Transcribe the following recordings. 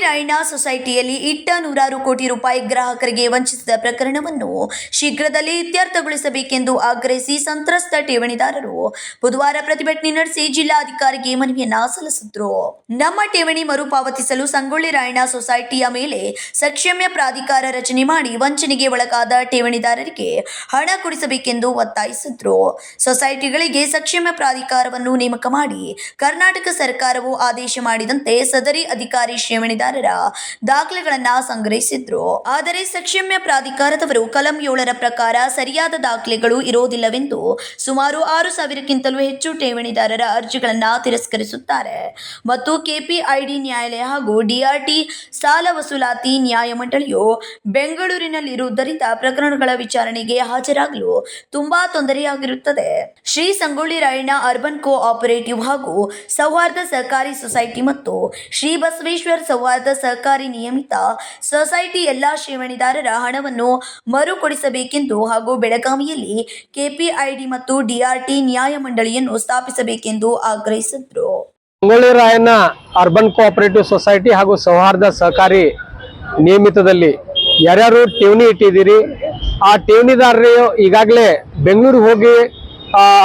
ರಾಯಣ್ಣ ಸೊಸೈಟಿಯಲ್ಲಿ ಇಟ್ಟ ನೂರಾರು ಕೋಟಿ ರೂಪಾಯಿ ಗ್ರಾಹಕರಿಗೆ ವಂಚಿಸಿದ ಪ್ರಕರಣವನ್ನು ಶೀಘ್ರದಲ್ಲೇ ಇತ್ಯರ್ಥಗೊಳಿಸಬೇಕೆಂದು ಆಗ್ರಹಿಸಿ ಸಂತ್ರಸ್ತ ಠೇವಣಿದಾರರು ಬುಧವಾರ ಪ್ರತಿಭಟನೆ ನಡೆಸಿ ಜಿಲ್ಲಾಧಿಕಾರಿಗೆ ಮನವಿಯನ್ನ ಸಲ್ಲಿಸಿದ್ರು. ನಮ್ಮ ಠೇವಣಿ ಮರುಪಾವತಿಸಲು ಸಂಗೊಳ್ಳಿ ರಾಯಣ್ಣ ಸೊಸೈಟಿಯ ಮೇಲೆ ಸಕ್ಷಮ್ಯ ಪ್ರಾಧಿಕಾರ ರಚನೆ ಮಾಡಿ ವಂಚನೆಗೆ ಒಳಗಾದ ಠೇವಣಿದಾರರಿಗೆ ಹಣ ಕೊಡಿಸಬೇಕೆಂದು ಒತ್ತಾಯಿಸಿದ್ರು. ಸೊಸೈಟಿಗಳಿಗೆ ಸಕ್ಷಮ್ಯ ಪ್ರಾಧಿಕಾರವನ್ನು ನೇಮಕ ಮಾಡಿ ಕರ್ನಾಟಕ ಸರ್ಕಾರವು ಆದೇಶ ಮಾಡಿದಂತೆ ಸದರಿ ಅಧಿಕಾರಿ ಠೇವಣಿದಾರರ ದಾಖಲೆಗಳನ್ನ ಸಂಗ್ರಹಿಸಿದ್ರು. ಆದರೆ ಸಕ್ಷಮ್ಯ ಪ್ರಾಧಿಕಾರದವರು ಕಲಂ ಏಳರ ಪ್ರಕಾರ ಸರಿಯಾದ ದಾಖಲೆಗಳು ಇರೋದಿಲ್ಲವೆಂದು ಸುಮಾರು ಆರು ಸಾವಿರಕ್ಕಿಂತಲೂ ಹೆಚ್ಚು ಠೇವಣಿದಾರರ ಅರ್ಜಿಗಳನ್ನ ತಿರಸ್ಕರಿಸುತ್ತಾರೆ. ಮತ್ತು ಕೆಪಿಐಡಿ ನ್ಯಾಯಾಲಯ ಹಾಗೂ ಡಿಆರ್ಟಿ ಸಾಲ ವಸೂಲಾತಿ ನ್ಯಾಯಮಂಡಳಿಯು ಬೆಂಗಳೂರಿನಲ್ಲಿರುವುದರಿಂದ ಪ್ರಕರಣಗಳ ವಿಚಾರಣೆಗೆ ಹಾಜರಾಗಲು ತುಂಬಾ ತೊಂದರೆಯಾಗಿರುತ್ತದೆ. Shri Sangolli Rayanna urban co operative ಹಾಗೂ ಸೌಹಾರ್ದ ಸಹಕಾರಿ ಸೊಸೈಟಿ ಮತ್ತು ಶ್ರೀ ಬಸವೇಶ್ವರ ಸೌಹಾರ್ದ ಸಹಕಾರಿ ನಿಯಮಿತ ಸೊಸೈಟಿ ಎಲ್ಲಾ ಠೇವಣಿದಾರರ ಹಣವನ್ನು ಮರುಕೊಡಿಸಬೇಕೆಂದು ಹಾಗೂ ಬೆಳಗಾವಿಯಲ್ಲಿ ಕೆಪಿಐಡಿ ಮತ್ತು ಡಿಆರ್ಟಿ ನ್ಯಾಯಮಂಡಳಿಯನ್ನು ಸ್ಥಾಪಿಸಬೇಕೆಂದು ಆಗ್ರಹಿಸಿದ್ರು. ಮಂಗಳೂರಾಯನ ರಾಯಣ್ಣ ಅರ್ಬನ್ ಕೋಆಪರೇಟಿವ್ ಸೊಸೈಟಿ ಹಾಗೂ ಸೌಹಾರ್ದ ಸಹಕಾರಿ ನಿಯಮಿತದಲ್ಲಿ ಯಾರ್ಯಾರು ಠೇವಣಿ ಇಟ್ಟಿದ್ದೀರಿ, ಆ ಠೇವಣಿದಾರರು ಈಗಾಗಲೇ ಬೆಂಗಳೂರಿಗೆ ಹೋಗಿ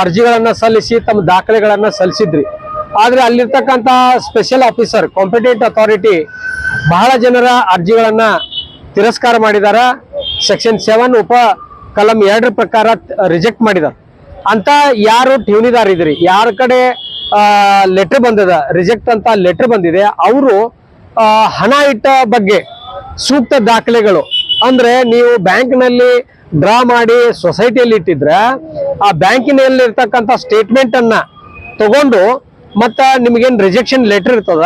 ಅರ್ಜಿಗಳನ್ನ ಸಲ್ಲಿಸಿ ತಮ್ಮ ದಾಖಲೆಗಳನ್ನು ಸಲ್ಲಿಸಿದ್ರಿ. ಆದ್ರೆ ಅಲ್ಲಿರ್ತಕ್ಕಂಥ ಸ್ಪೆಷಲ್ ಆಫೀಸರ್ ಕಾಂಪಿಟೆಂಟ್ ಅಥಾರಿಟಿ ಬಹಳ ಜನರ ಅರ್ಜಿಗಳನ್ನ ತಿರಸ್ಕಾರ ಮಾಡಿದಾರ. ಸೆಕ್ಷನ್ ಸೆವೆನ್ ಉಪ ಕಲಂ ಎರಡರ ಪ್ರಕಾರ ರಿಜೆಕ್ಟ್ ಮಾಡಿದಾರೆ. ಅಂತ ಯಾರು ಠೇವಣಿದಾರ ಇದ್ರಿ? ಯಾರ ಕಡೆ ಲೆಟರ್ ಬಂದದ? ರಿಜೆಕ್ಟ್ ಅಂತ ಲೆಟರ್ ಬಂದಿದೆ. ಅವರು ಹಣ ಇಟ್ಟ ಬಗ್ಗೆ ಸೂಕ್ತ ದಾಖಲೆಗಳು. ಅಂದ್ರೆ ನೀವು ಬ್ಯಾಂಕ್ನಲ್ಲಿ ಡ್ರಾ ಮಾಡಿ ಸೊಸೈಟಿಯಲ್ಲಿ ಇಟ್ಟಿದ್ರೆ, ಆ ಬ್ಯಾಂಕಿನಲ್ಲಿರ್ತಕ್ಕಂಥ ಸ್ಟೇಟ್ಮೆಂಟ್ ಅನ್ನ ತಗೊಂಡು ಮತ್ತ ನಿಮ್ಗೇನ್ ರಿಜೆಕ್ಷನ್ ಲೆಟರ್ ಇರ್ತದ,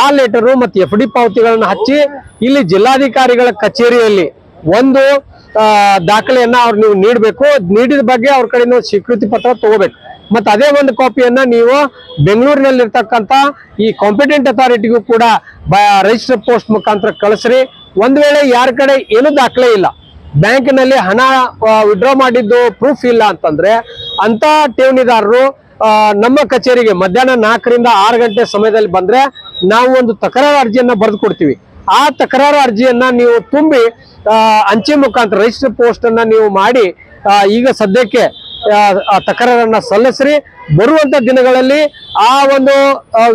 ಆ ಲೆಟರು ಮತ್ತು ಎಫ್ ಡಿ ಪಾವತಿಗಳನ್ನ ಹಚ್ಚಿ ಇಲ್ಲಿ ಜಿಲ್ಲಾಧಿಕಾರಿಗಳ ಕಚೇರಿಯಲ್ಲಿ ಒಂದು ದಾಖಲೆಯನ್ನು ಅವ್ರು ನೀವು ನೀಡಬೇಕು. ನೀಡಿದ ಬಗ್ಗೆ ಅವ್ರ ಕಡೆಯಿಂದ ಸ್ವೀಕೃತಿ ಪತ್ರ ತಗೋಬೇಕು. ಮತ್ತು ಅದೇ ಒಂದು ಕಾಪಿಯನ್ನ ನೀವು ಬೆಂಗಳೂರಿನಲ್ಲಿರ್ತಕ್ಕಂಥ ಈ ಕಾಂಪಿಟೆಂಟ್ ಅಥಾರಿಟಿಗೂ ಕೂಡ ರಿಜಿಸ್ಟರ್ ಪೋಸ್ಟ್ ಮುಖಾಂತರ ಕಳಿಸ್ರಿ. ಒಂದು ವೇಳೆ ಯಾರ ಕಡೆ ಏನೂ ದಾಖಲೆ ಇಲ್ಲ. ಬ್ಯಾಂಕಿನಲ್ಲಿ ಹಣ ವಿಡ್ರಾ ಮಾಡಿದ್ದು ಪ್ರೂಫ್ ಇಲ್ಲ ಅಂತಂದ್ರೆ ಅಂತ ಠೇವಣಿದಾರರು ನಮ್ಮ ಕಚೇರಿಗೆ ಮಧ್ಯಾಹ್ನ ನಾಲ್ಕರಿಂದ ಆರು ಗಂಟೆ ಸಮಯದಲ್ಲಿ ಬಂದ್ರೆ ನಾವು ಒಂದು ತಕರಾರು ಅರ್ಜಿಯನ್ನ ಬರೆದು ಕೊಡ್ತೀವಿ. ಆ ತಕರಾರು ಅರ್ಜಿಯನ್ನ ನೀವು ತುಂಬಿ ಅಂಚೆ ಮುಖಾಂತರ ರಿಜಿಸ್ಟರ್ ಪೋಸ್ಟ್ ಅನ್ನ ನೀವು ಮಾಡಿ ಈಗ ಸದ್ಯಕ್ಕೆ ತಕರಾರನ್ನ ಸಲ್ಲಿಸ್ರಿ. ಬರುವಂತ ದಿನಗಳಲ್ಲಿ ಆ ಒಂದು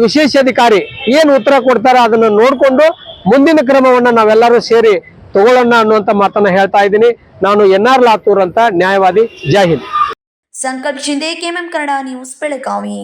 ವಿಶೇಷ ಅಧಿಕಾರಿ ಏನ್ ಉತ್ತರ ಕೊಡ್ತಾರ ಅದನ್ನ ನೋಡ್ಕೊಂಡು ಮುಂದಿನ ಕ್ರಮವನ್ನ ನಾವೆಲ್ಲರೂ ಸೇರಿ ತಗೊಳ್ಳೋಣ ಅನ್ನುವಂತ ಮಾತನ್ನ ಹೇಳ್ತಾ ಇದ್ದೀನಿ. ನಾನು ಎನ್ ಆರ್ ಲಾತೂರ್ ಅಂತ ನ್ಯಾಯವಾದಿ. ಜೈ ಹಿಂದ್ ಸಂಕಟ್ ಶಿಂದೆ ಕೆಎಂಎಂ ಕನ್ನಡ ನ್ಯೂಸ್ ಬೆಳಗಾವಿ